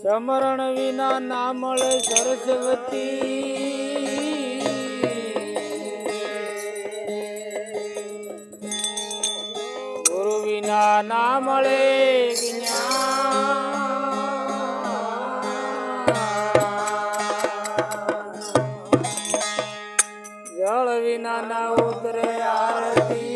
સમરણ વિના ના મળે સરસ્વતી. ગુરુ વિના ના મળે જળ વિના ના ઉતરે આરતી.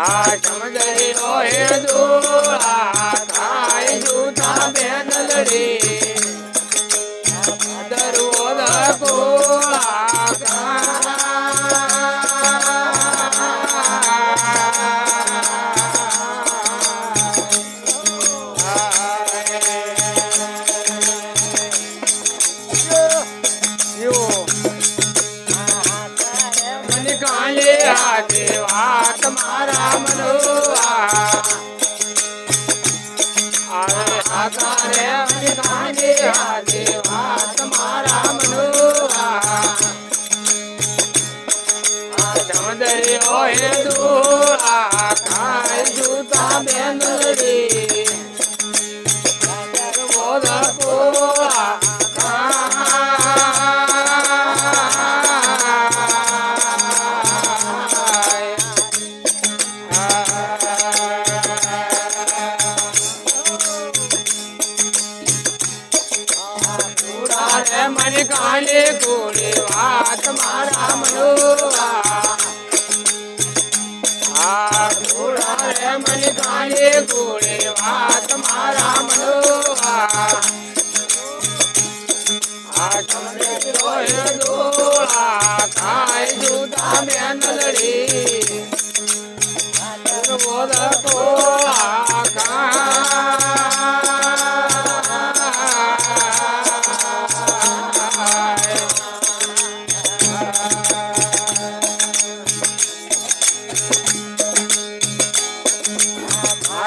આ નો હે દોળા વાત મારા મનોવા. આ ઘોડા રે મને ગોળે વાત મારા મનોવા. આ તમને રોય ખાય જુદા બેન લડી બોધ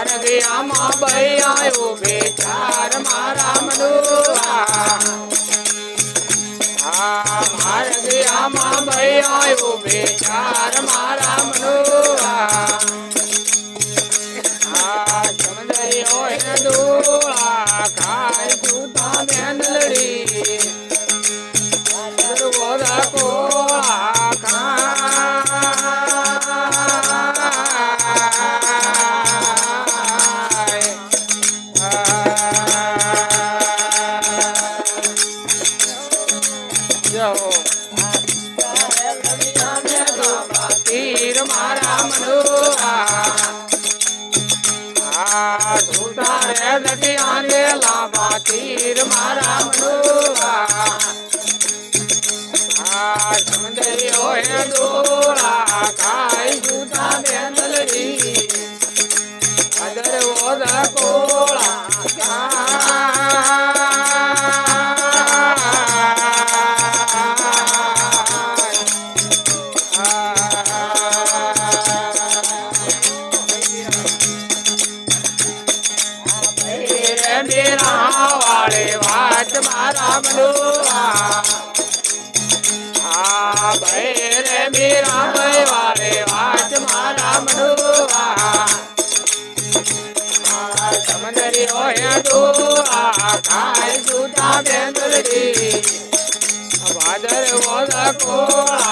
માર્ગ આમાં બૈયાયો બેચાર મારા મનોવા આ માર્ગ આમાં બૈયાયો બેચાર મારા મનોવા ઉતારે નથી આંદેલા બાતીર મારા ડોલા આ સમજે હોય ડોલા કાઈ બેન મારા મનોવા આ ભૈ રે મેરા ભૈ વાળે વાત મારા મનોવા આ હોય ખાય જૂઠા બેંદલડી ભાદર ઓલા કોળા.